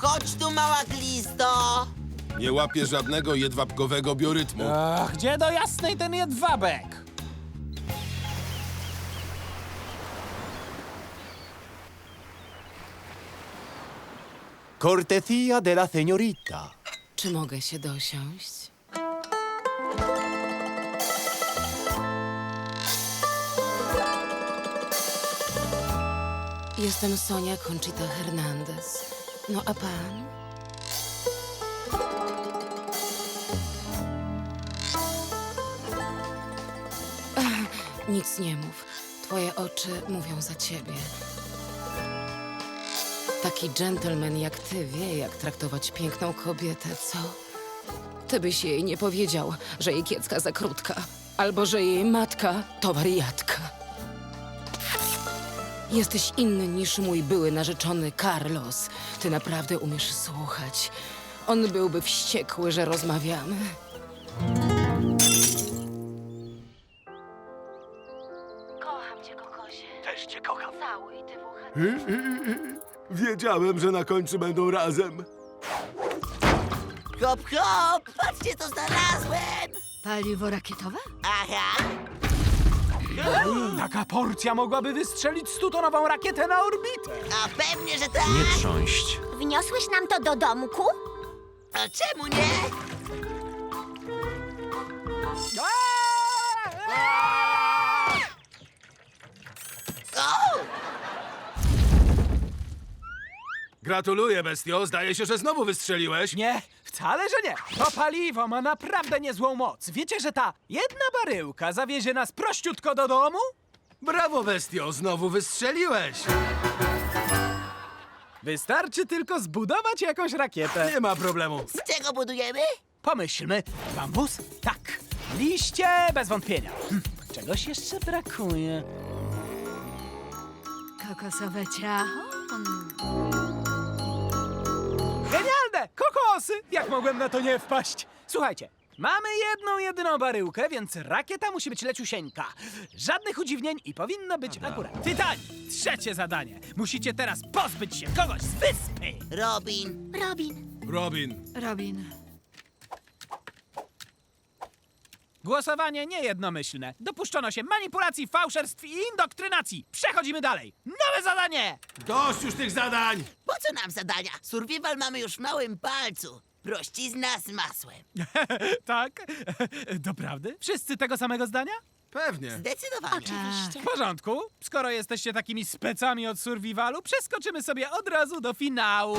Chodź tu, mała glisto! Nie łapię żadnego jedwabkowego biorytmu. Ach, gdzie do jasnej ten jedwabek? Cortesía de la señorita. Czy mogę się dosiąść? Jestem Sonia Conchita Hernandez. No a pan? Ach, Nic nie mów. Twoje oczy mówią za ciebie. Taki dżentelmen jak ty wie, jak traktować piękną kobietę, co? Ty byś jej nie powiedział, że jej kiecka za krótka, albo że jej matka to wariatka. Jesteś inny niż mój były narzeczony Carlos. Ty naprawdę umiesz słuchać. On byłby wściekły, że rozmawiamy. Kocham cię, kokosie. Też cię kocham. Cały i ty wucha. Wiedziałem, że na końcu będą razem. Hop, hop! Patrzcie, co znalazłem! Paliwo rakietowe? Aha! Taka porcja mogłaby wystrzelić stutonową rakietę na orbitę. A pewnie, że tak! Nie trząść. Wniosłeś nam to do domku? A czemu nie? O! Gratuluję, bestio. Zdaje się, że znowu wystrzeliłeś. Nie, wcale, że nie. To paliwo ma naprawdę niezłą moc. Wiecie, że ta jedna baryłka zawiezie nas prościutko do domu? Brawo, bestio. Znowu wystrzeliłeś. Wystarczy tylko zbudować jakąś rakietę. Nie ma problemu. Z czego budujemy? Pomyślmy. Bambus? Tak. Liście? Bez wątpienia. Hm, Czegoś jeszcze brakuje. Kokosowe ciacho? Genialne! Jak mogłem na to nie wpaść? Słuchajcie, mamy jedną, jedyną baryłkę, więc rakieta musi być leciusieńka. Żadnych udziwnień i powinno być akurat. Tytani, trzecie zadanie. Musicie teraz pozbyć się kogoś z wyspy. Robin. Robin. Robin. Robin. Głosowanie niejednomyślne. Dopuszczono się manipulacji, fałszerstw i indoktrynacji. Przechodzimy dalej. Nowe zadanie! Dość już tych zadań. Po co nam zadania? Survival mamy już w małym palcu. Prościzna z masłem. tak? Doprawdy? Wszyscy tego samego zdania? Pewnie. Zdecydowanie. W porządku. Skoro jesteście takimi specami od survivalu, przeskoczymy sobie od razu do finału.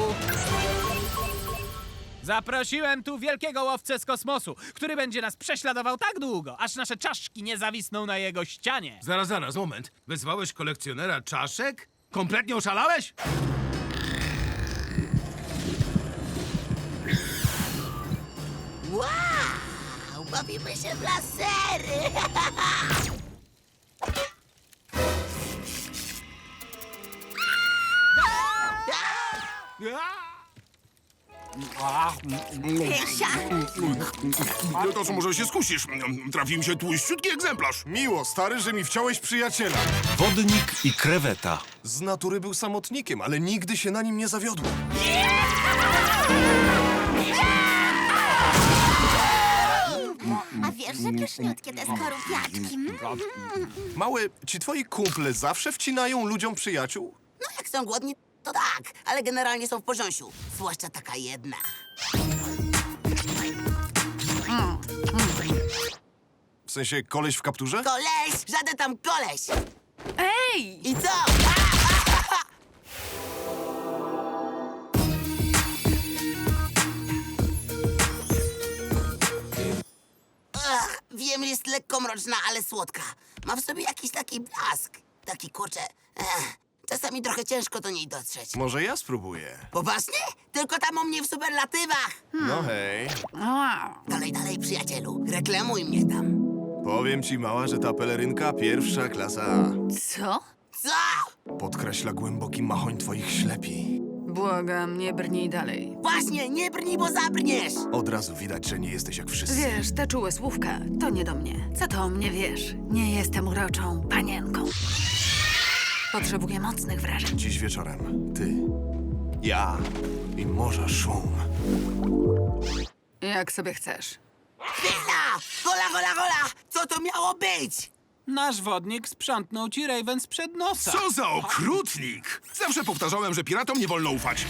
Zaprosiłem tu wielkiego łowcę z kosmosu, który będzie nas prześladował tak długo, aż nasze czaszki nie zawisną na jego ścianie. Zaraz, zaraz, moment. Wezwałeś kolekcjonera czaszek? Kompletnie oszalałeś? Wow! Bawimy się w lasery! No to co, może się skusisz? Trafił mi się tłuściutki egzemplarz. Miło, stary, że mi wciąłeś przyjaciela. Wodnik i kreweta. Z natury był samotnikiem, ale nigdy się na nim nie zawiodłem. A wiesz, że pyszniutkie te skorupiatki? Mm. Mały, ci twoi kumple zawsze wcinają ludziom przyjaciół? No jak są głodni, to tak, ale generalnie są w porząsiu. Zwłaszcza taka jedna. W sensie koleś w kapturze? Koleś! Żaden tam koleś! Ej! I co? Ach, wiem, jest lekko mroczna, ale słodka. Ma w sobie jakiś taki blask. Taki kurczę. Ech, czasami trochę ciężko do niej dotrzeć. Może ja spróbuję. Poważnie? Tylko tam o mnie w superlatywach. No hej. Dalej, dalej, przyjacielu. Reklamuj mnie tam. Powiem ci, mała, że ta pelerynka pierwsza klasa Co? Co? podkreśla głęboki machoń twoich ślepi. Błagam, nie brnij dalej. Właśnie, nie brnij, bo zabrniesz. Od razu widać, że nie jesteś jak wszyscy. Wiesz, te czułe słówka to nie do mnie. Co to o mnie wiesz? Nie jestem uroczą panienką. Potrzebuję mocnych wrażeń. Dziś wieczorem ty, ja i morza szum. Jak sobie chcesz. Chwila! Gola, gola, gola! Co to miało być? Nasz wodnik sprzątnął ci Raven sprzed nosa. Co za okrutnik! Zawsze powtarzałem, że piratom nie wolno ufać.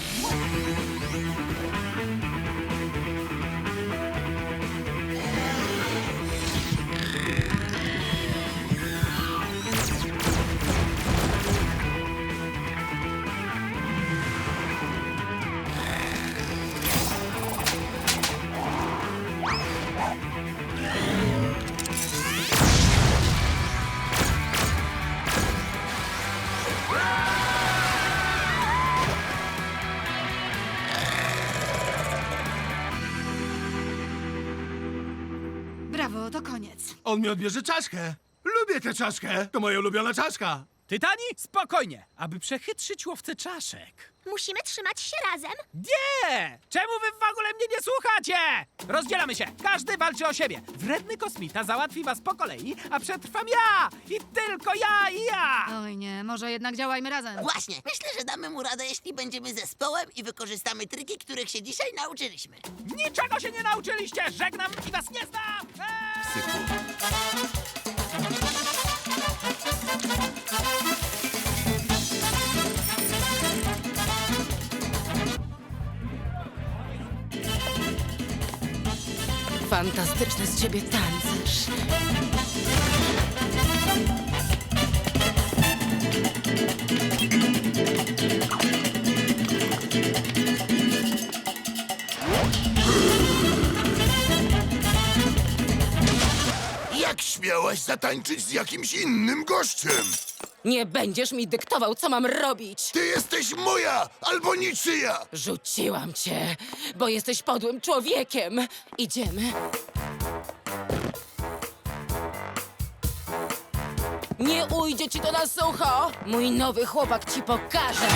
On mi odbierze czaszkę. Lubię tę czaszkę. To moja ulubiona czaszka. Tytani, spokojnie, aby przechytrzyć łowcę czaszek. Musimy trzymać się razem. Nie! Czemu wy w ogóle mnie nie słuchacie? Rozdzielamy się, każdy walczy o siebie. Wredny kosmita załatwi was po kolei, a przetrwam ja! I tylko ja i ja! Oj nie, może jednak działajmy razem. Właśnie, myślę, że damy mu radę, jeśli będziemy zespołem i wykorzystamy triki, których się dzisiaj nauczyliśmy. Niczego się nie nauczyliście! Żegnam i was nie znam! Eee! Fantastyczny z ciebie tancerz. Jak śmiałaś zatańczyć z jakimś innym gościem? Nie będziesz mi dyktował, co mam robić. Ty jesteś moja albo niczyja! Rzuciłam cię, bo jesteś podłym człowiekiem. Idziemy. Nie ujdzie ci to na sucho. Mój nowy chłopak ci pokaże.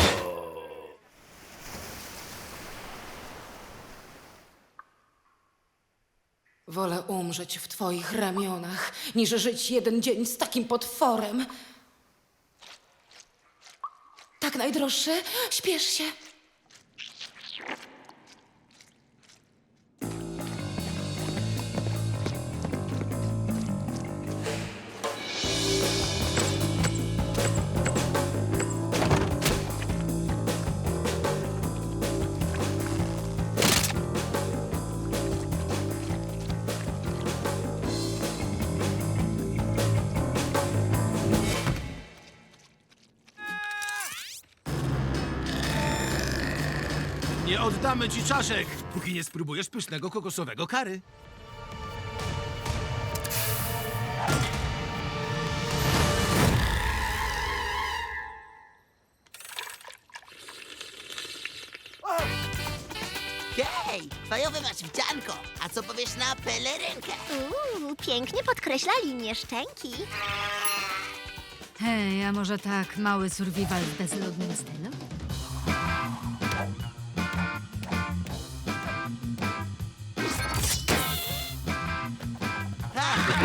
Wolę umrzeć w twoich ramionach, niż żyć jeden dzień z takim potworem. Najdroższy, śpiesz się. Oddamy ci czaszek, póki nie spróbujesz pysznego kokosowego kary. Hej, fajowe masz wdzianko. A co powiesz na pelerynkę? Uuu, pięknie podkreśla linię szczęki. Hej, a może tak, mały survival w bezludnym stylu?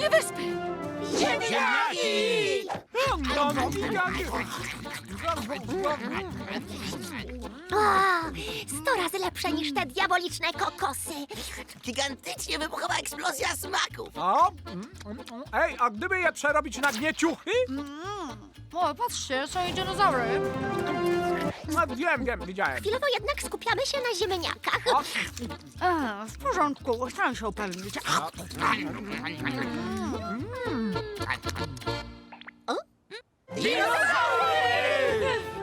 stronie wyspy. O, sto razy lepsze niż te diaboliczne kokosy. Gigantycznie wybuchowa eksplozja smaków. O, mm, mm, mm. Ej, a gdyby je przerobić na gnieciuchy? O, patrzcie, są i dinozaury. No, wiem, wiem, widziałem. Chwilowo jednak skupiamy się na ziemniakach. O, A, w porządku, chciałam się upewnić.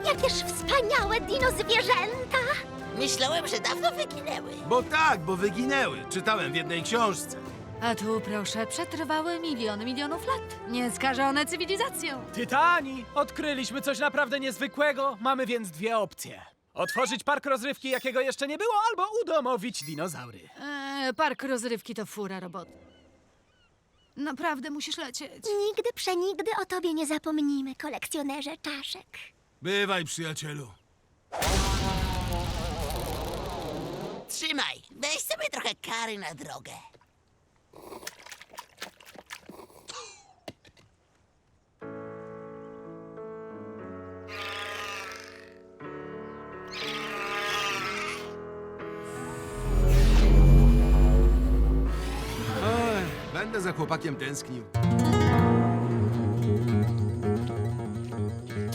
Jakież wspaniałe dino zwierzęta. Myślałem, że dawno wyginęły. Bo tak, bo wyginęły. Czytałem w jednej książce. A tu, proszę, przetrwały miliony milionów lat. Nieskażone cywilizacją. Tytani, odkryliśmy coś naprawdę niezwykłego. Mamy więc dwie opcje. Otworzyć park rozrywki, jakiego jeszcze nie było, albo udomowić dinozaury. Eee, park rozrywki to fura robot. Naprawdę musisz lecieć. Nigdy przenigdy o tobie nie zapomnimy, kolekcjonerze czaszek. Bywaj, przyjacielu. Trzymaj, weź sobie trochę kary na drogę. Oj, będę za chłopakiem tęsknił.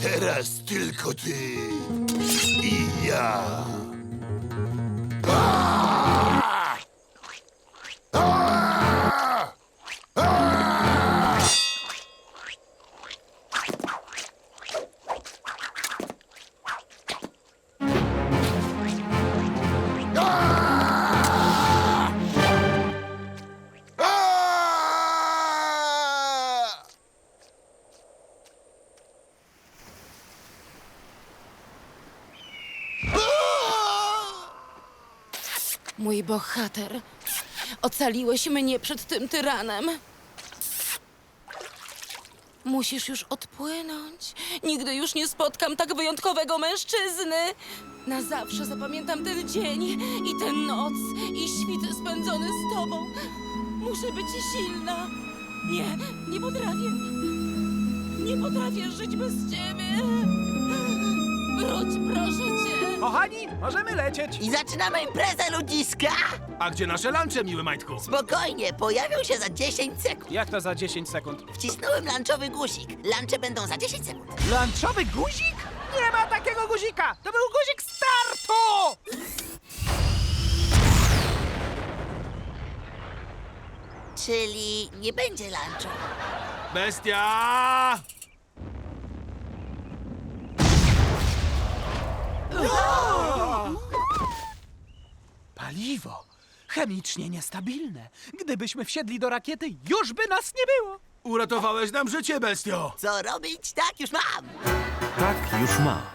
Teraz tylko ty i ja. Mój bohater, ocaliłeś mnie przed tym tyranem. Musisz już odpłynąć. Nigdy już nie spotkam tak wyjątkowego mężczyzny. Na zawsze zapamiętam ten dzień i tę noc i świt spędzony z tobą. Muszę być silna. Nie, nie potrafię. Nie potrafię żyć bez ciebie. Wróć, proszę cię. Kochani, możemy lecieć. I zaczynamy imprezę ludziska! A gdzie nasze lunche, miły Majtku? Spokojnie, pojawią się za 10 sekund. Jak to za 10 sekund? Wcisnąłem lunchowy guzik. Lunche będą za 10 sekund. Lunchowy guzik? Nie ma takiego guzika! To był guzik startu! Czyli nie będzie lunchu. Bestia! Paliwo. Chemicznie niestabilne. Gdybyśmy wsiedli do rakiety, już by nas nie było. Uratowałeś nam życie, bestio! Co robić? Tak, już mam! Tak już ma.